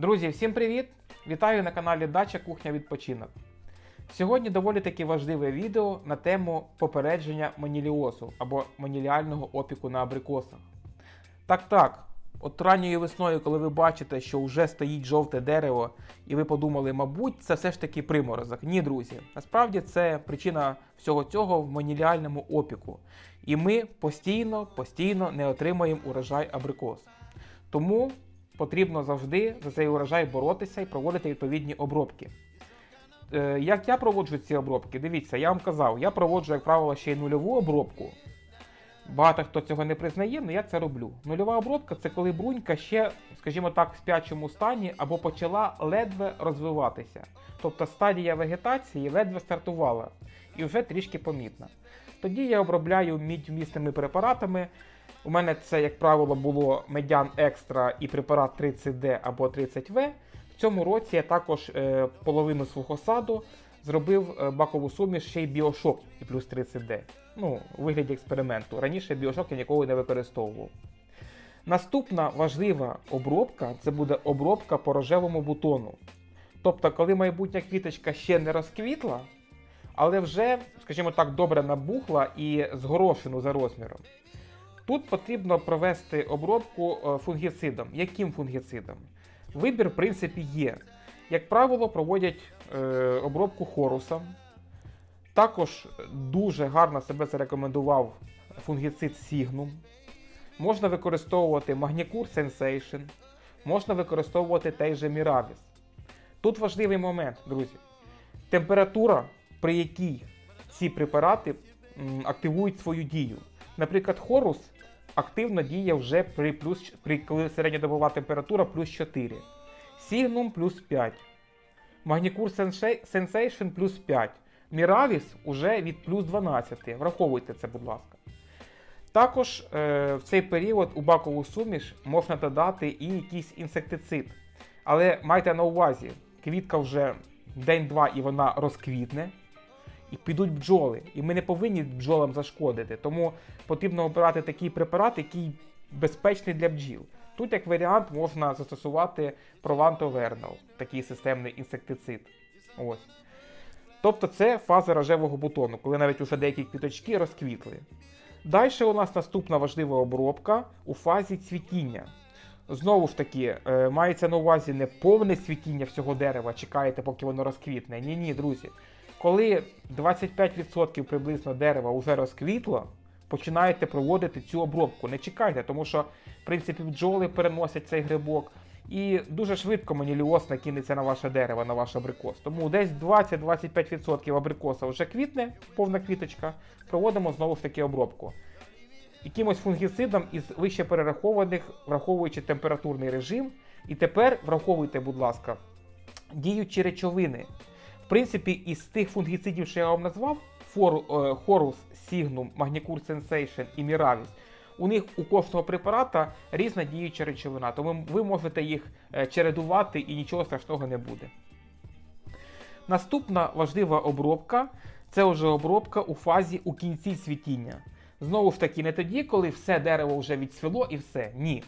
Друзі, всім привіт! Вітаю на каналі Дача Кухня Відпочинок. Сьогодні доволі таки важливе відео на тему попередження моніліозу або моніліального опіку на абрикосах. Так, так, от ранньою весною, коли ви бачите, що вже стоїть жовте дерево, і ви подумали, мабуть, це все ж таки приморозок. Ні, друзі. Насправді це причина всього цього в моніліальному опіку. І ми постійно, постійно не отримаємо урожай абрикос. Тому потрібно завжди за цей урожай боротися і проводити відповідні обробки. Е, як я проводжу ці обробки? Дивіться, я вам казав, я проводжу, як правило, ще й нульову обробку. Багато хто цього не признає, але я це роблю. Нульова обробка це коли брунька ще, скажімо так, в спячому стані або почала ледве розвиватися. Тобто стадія вегетації ледве стартувала і вже трішки помітна. Тоді я обробляю мідь-вмісними препаратами. У мене це, як правило, було медян екстра і препарат 30D або 30В. В цьому році я також е, половину свого саду зробив е, бакову суміш ще й біошок і плюс 30D. Ну, у вигляді експерименту. Раніше біошок я ніколи не використовував. Наступна важлива обробка це буде обробка по рожевому бутону. Тобто, коли майбутня квіточка ще не розквітла, але вже, скажімо так, добре набухла і згорошену за розміром. Тут потрібно провести обробку е, фунгіцидом. Яким фунгіцидом? Вибір, в принципі, є. Як правило, проводять е, обробку хорусом. Також дуже гарно себе зарекомендував фунгіцид Signum. Можна використовувати Magnicure Sensation, можна використовувати той же Miravis. Тут важливий момент, друзі. Температура, при якій ці препарати активують свою дію. Наприклад, Хорус активно діє вже при, плюс, при коли середньодобова температура плюс 4. Signum плюс 5. Magnicure Sensa- Sensation плюс 5. Miravis уже від плюс 12. Враховуйте це, будь ласка. Також е, в цей період у бакову суміш можна додати і якийсь інсектицид. Але майте на увазі, квітка вже день-два і вона розквітне, і підуть бджоли. І ми не повинні бджолам зашкодити. Тому потрібно обирати такий препарат, який безпечний для бджіл. Тут, як варіант, можна застосувати Vernal, такий системний інсектицид. Ось. Тобто це фаза рожевого бутону, коли навіть уже деякі квіточки розквітли. Далі у нас наступна важлива обробка у фазі цвітіння. Знову ж таки, е, мається на увазі не повне цвітіння всього дерева, чекаєте, поки воно розквітне. Ні, ні, друзі. Коли 25% приблизно дерева вже розквітло, починаєте проводити цю обробку. Не чекайте, тому що, в принципі, бджоли переносять цей грибок. І дуже швидко маніліоз накинеться на ваше дерево, на ваш абрикос. Тому десь 20-25% абрикоса вже квітне, повна квіточка. Проводимо знову ж таки обробку. Якимось фунгіцидом із вище перерахованих, враховуючи температурний режим. І тепер враховуйте, будь ласка, діючі речовини. Принципі, із тих фунгіцидів, що я вам назвав, Хорус, Signum, Magnicure Sensation і Miravis, у них у кожного препарата різна діюча речовина, тому ви можете їх е, чередувати і нічого страшного не буде. Наступна важлива обробка це вже обробка у фазі у кінці цвітіння. Знову ж таки, не тоді, коли все дерево вже відцвіло і все. Ні.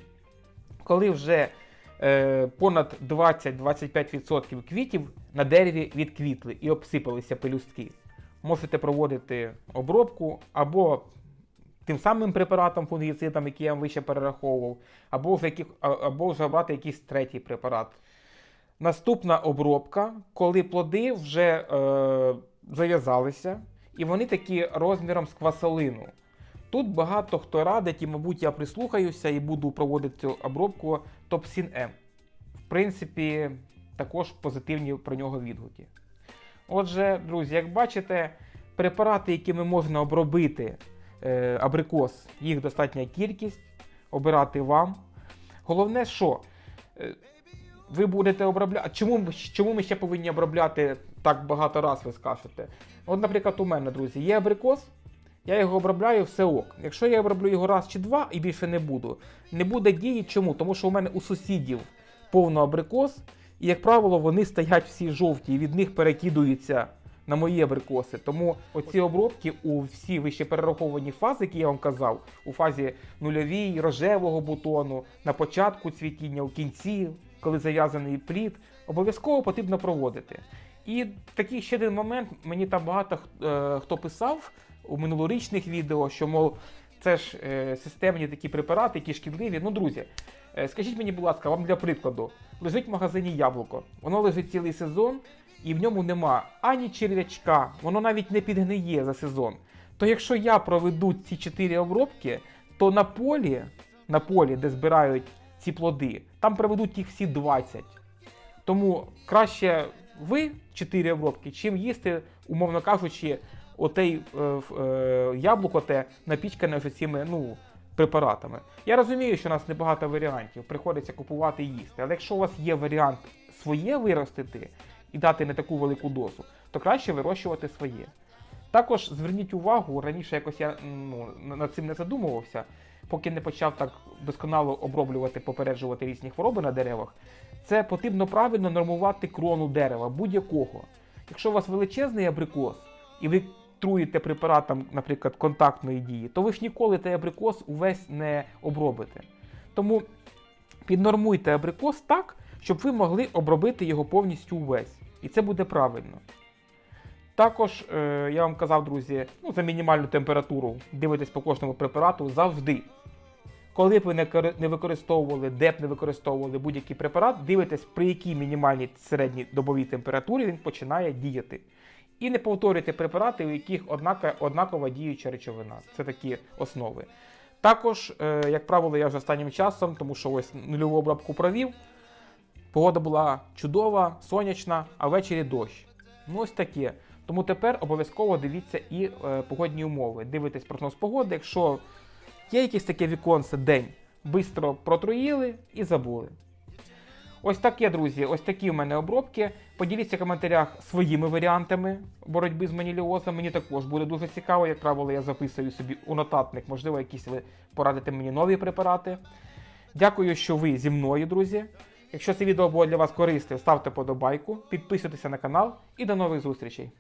Коли вже е, понад 20-25% квітів на дереві відквітли і обсипалися пелюстки. Можете проводити обробку або тим самим препаратом фунгіцидом, який я вам вище перераховував, або вже, яких, або вже обрати якийсь третій препарат. Наступна обробка, коли плоди вже е, зав'язалися, і вони такі розміром з квасолину. Тут багато хто радить, і, мабуть, я прислухаюся і буду проводити цю обробку Топсін М. В принципі, також позитивні про нього відгуки. Отже, друзі, як бачите, препарати, якими можна обробити е, абрикос, їх достатня кількість, обирати вам. Головне, що е, ви будете обробляти. Чому, чому ми ще повинні обробляти так багато раз, ви скажете? От, наприклад, у мене, друзі, є абрикос, я його обробляю все ок. Якщо я оброблю його раз чи два і більше не буду, не буде дії. Чому? Тому що у мене у сусідів повно абрикос, і, як правило, вони стоять всі жовті, і від них перекидуються на мої абрикоси. Тому оці обробки у всі вище перераховані фази, які я вам казав, у фазі нульовій, рожевого бутону, на початку цвітіння, у кінці коли зав'язаний плід, обов'язково потрібно проводити. І такий ще один момент, мені там багато е, хто писав у минулорічних відео, що, мов, це ж е, системні такі препарати, які шкідливі. Ну, друзі, е, скажіть мені, будь ласка, вам для прикладу, лежить в магазині яблуко, воно лежить цілий сезон, і в ньому нема ані черв'ячка, воно навіть не підгниє за сезон. То якщо я проведу ці 4 обробки, то на полі, на полі, де збирають ці плоди, там проведуть їх всі 20. Тому краще ви 4 обробки, чим їсти, умовно кажучи, отей е, е, яблуко те напічкане вже цими ну, препаратами. Я розумію, що у нас небагато варіантів, приходиться купувати і їсти. Але якщо у вас є варіант своє виростити і дати не таку велику дозу, то краще вирощувати своє. Також зверніть увагу, раніше якось я ну, над цим не задумувався, поки не почав так досконало оброблювати, попереджувати різні хвороби на деревах. Це потрібно правильно нормувати крону дерева будь-якого. Якщо у вас величезний абрикос, і ви труїте препаратом, наприклад, контактної дії, то ви ж ніколи той абрикос увесь не обробите. Тому піднормуйте абрикос так, щоб ви могли обробити його повністю увесь. І це буде правильно. Також е, я вам казав, друзі, ну, за мінімальну температуру дивитесь по кожному препарату завжди. Коли б ви не використовували, де б не використовували будь-який препарат, дивитесь, при якій мінімальній середній добовій температурі він починає діяти. І не повторюйте препарати, у яких однака, однакова діюча речовина. Це такі основи. Також, е, як правило, я вже останнім часом, тому що ось нульову обробку провів. Погода була чудова, сонячна, а ввечері дощ. Ну ось таке. Тому тепер обов'язково дивіться і е, погодні умови. Дивитесь прогноз погоди. Якщо є якесь таке віконце день, швидко протруїли і забули. Ось таке, друзі, ось такі в мене обробки. Поділіться в коментарях своїми варіантами боротьби з маніліозом. Мені також буде дуже цікаво. Як правило, я записую собі у нотатник, можливо, якісь ви порадите мені нові препарати. Дякую, що ви зі мною, друзі. Якщо це відео було для вас корисне, ставте подобайку, підписуйтеся на канал і до нових зустрічей.